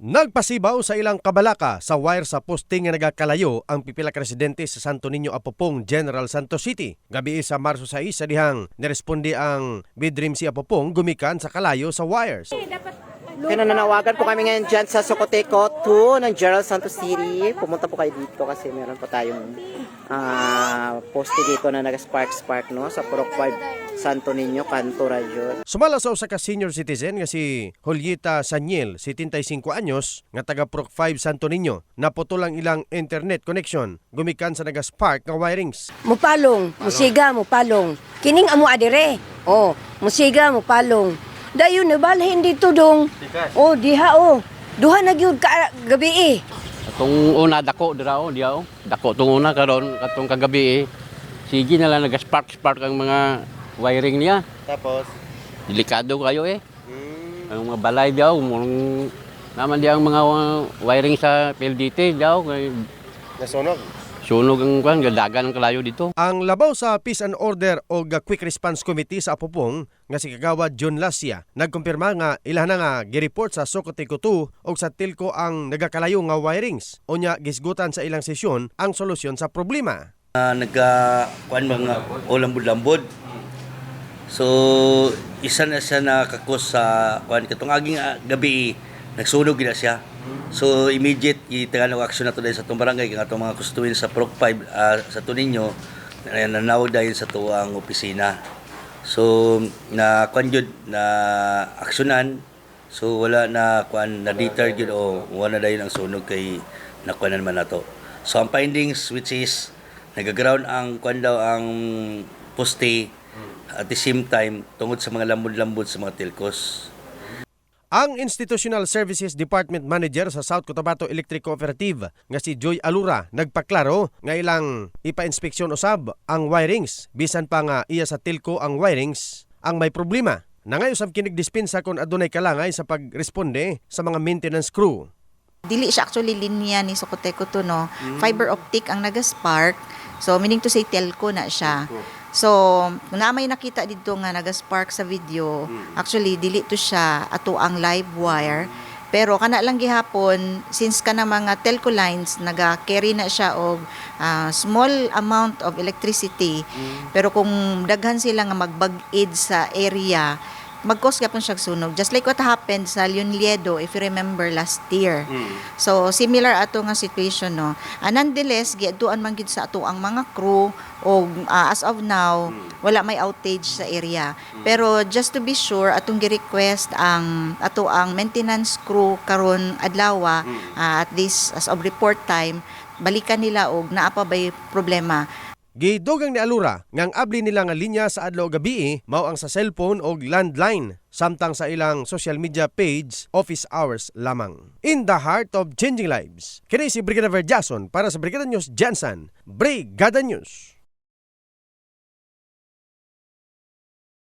Nagpasibaw sa ilang kabalaka sa wire sa posting nga nagakalayo ang pipila ka residente sa Santo Niño Apopong, General Santos City. Gabi sa Marso 6 sa dihang niresponde ang Bidrim si Apopong gumikan sa kalayo sa wires. Pinananawagan po kami ngayon dyan sa Socoteco 2 ng Gerald Santos City. Pumunta po kayo dito kasi meron pa tayong ah, poste dito na nag-spark-spark no, sa Purok 5 Santo Niño, Canto Radyo. Sumala sa usa ka senior citizen nga si Julieta Sanyel, 75 anyos, nga taga Proc 5 Santo Niño, naputol ang ilang internet connection gumikan sa naga-spark nga wirings. Mupalong, musiga, mupalong. Kining amo adire. Oh, musiga, mupalong. Dayon na balhin dito dong. Oh, diha oh. Duha na gyud ka gabi eh. Atong una dako dira o diya o. Dako tong una karon katong kagabi eh. Sige na lang naga-spark spark ang mga wiring niya. Tapos, Delikado kayo eh. Ang mga balay diyaw, mong naman diya ang mga wiring sa PLDT diyaw kay nasunog. Sunog ang kwan, gadagan ang kalayo dito. Ang labaw sa Peace and Order o Quick Response Committee sa Apopong nga si Kagawad John Lasya nagkumpirma nga ilan na nga gireport sa Socoteco 2 o sa Tilco ang nagakalayo nga wirings. Unya gisgutan sa ilang sesyon ang solusyon sa problema. uh, nagka kuan mga ulambod-lambod. So isa na siya nakakos sa kuan katong aging ah, gabi nagsunog gina siya. So immediate itaganong action nato dahil sa tong barangay kay atong mga kustuin sa Proc 5 ah, sa Tuninyo na nanawag dahil sa tuwang opisina. So na kuan na aksyonan so wala na kuan na deter gyud o wala dahil ang sunog kay nakuanan man nato. So ang findings which is nagaground ang kuan daw ang poste at the same time tungod sa mga lambod-lambod sa mga telcos. Ang Institutional Services Department Manager sa South Cotabato Electric Cooperative nga si Joy Alura nagpaklaro nga ilang ipa-inspeksyon usab ang wirings bisan pa nga iya sa Tilco ang wirings ang may problema. Nangay usab kinig dispensa kon adunay kalangay sa pagresponde sa mga maintenance crew. Dili siya actually linya ni Socoteco to no. Fiber optic ang naga-spark. So meaning to say telco na siya. So na may nakita dito nga naga-spark sa video, actually dili to siya ato ang live wire. Pero kana lang gihapon since kana mga telco lines naga-carry na siya og ah, small amount of electricity. Pero kung daghan sila nga magbag-id sa area, mag-cause gapon siya og sunog. Just like what happened sa Leon Liedo, if you remember last year. So, similar ato nga situation, no. And nonetheless, giaduan man gid sa ato ang mga crew o ah, as of now, wala may outage sa area. Pero just to be sure, atong gi-request ang ato ang maintenance crew karon adlaw ah, at this as of report time, balikan nila og naa pa bay problema. Gidugang ni Alura nga ang abli nila nga linya sa adlaw gabi mao ang sa cellphone o landline samtang sa ilang social media page office hours lamang. In the heart of changing lives. Kini si Brigadier Jason para sa Brigada News Jansan. Brigada News.